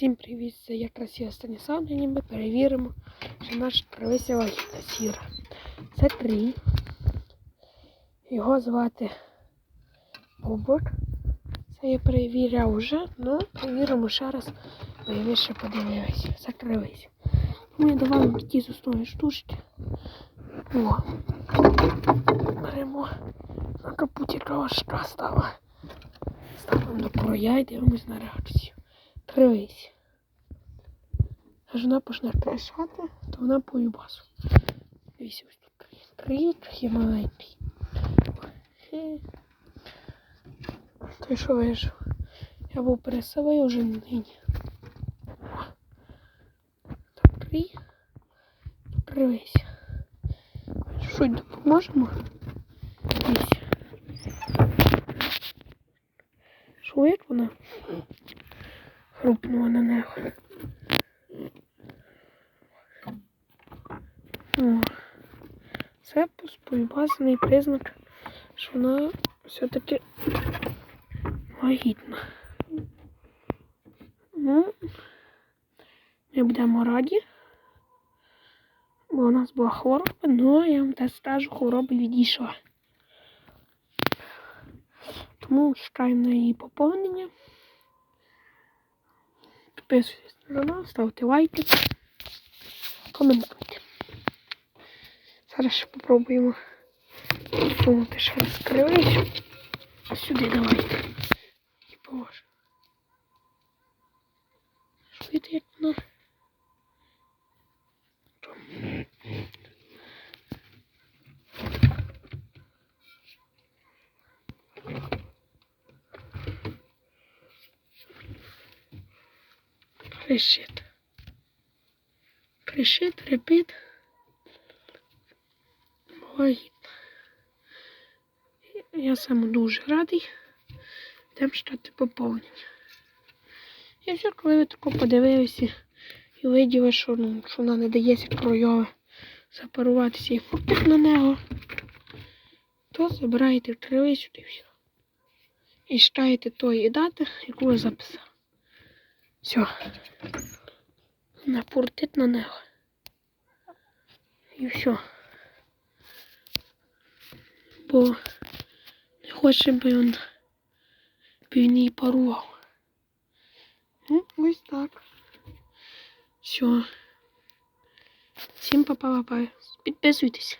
Всім привіт, це я Красива Станіслав, і ми перевіримо, що наш вагітна сіра. Це три. Його звати Бобот. Це я перевіряв вже, ну перевіримо ще раз, бо я ще подивилися. Закрилися. Ми давали ті з основної штучки. О. Беремо на капуті трошки стала. Ставимо до края і дивимось на реакцію. Тривись. Аж вона почне кричати, то вона по юбасу. Дивіться, ось тут крик є маленький. Той, що вижив. Я був переселив вже нині. Три. Тривись. Щось допоможемо? Дивіться. Як вона? Рупнула на нього. О, це споюбасений признак, що вона все-таки вагітна. Ну, ми будемо раді. Бо у нас була хвороба, але я вам теж скажу, хвороба відійшла. Тому чекаємо на її поповнення. Підписуйтесь на канал, ставте лайки, коментуйте. Зараз ще попробуємо сунути ще раз кривицю. Сюди давайте. І положимо. Чуєте, як вона? Решит. Решит, репит. Вагітна. Я сам дуже радий. Йдемо читати поповнення. І все, коли ви тако подивилися і виділи, що, ну, що вона не дається кров'йове запаруватися і фруктик на нього, то забираєте в і все. І читаєте тої дати, яку ви записали. Все. Напортить на нього. І все. Бо не хоче, би він, її парував. Ну, ось так. Все. Всім па-па-па-па. Підписуйтесь.